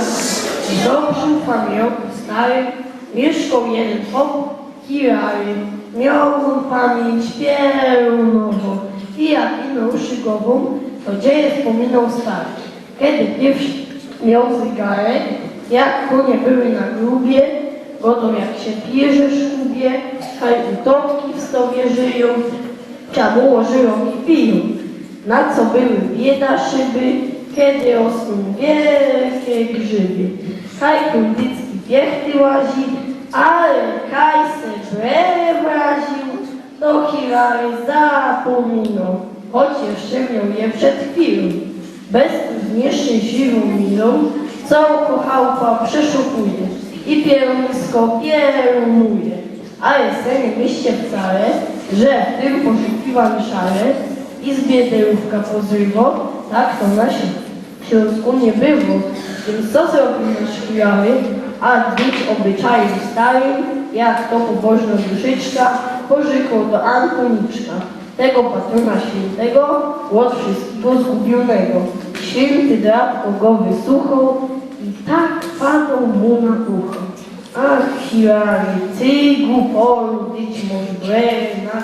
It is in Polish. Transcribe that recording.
W dobrym pamiętku starym mieszkał jeden chłop Kirary. Miał on pamięć pełnową i jak inną szygową, to dzieje wspominał stary. Kiedy pierwszy miał zegarek, jak konie były na grubie, godą jak się bierze szkubie, haj utopki w stowie żyją, Ciało żyją i piją, na co były bieda szyby, kiedy rosną wielkie grzyby. Kaj kundycki piechty łazi, ale kaj se wraził, to Hilary zapominał, choć jeszcze miał je przed chwilą. Bez nieszczęśliwą miną, całą chałupę przeszukuje i pierunisko pierunuje. Ale se nie myślcie wcale, że w tym poszukiwań szale i z biedełówka pozrywo, tak to na Śląsku nie było. Więc nasz chwiały, a być obyczajem starym, jak to pobożna duszyczka, pożykał do Antoniczka, tego patrona świętego, od wszystkiego zgubionego. Święty drapko go wysłuchał i tak padał mu na ucho. Ach, Hilary, ty głupolu, tyć może brewy na.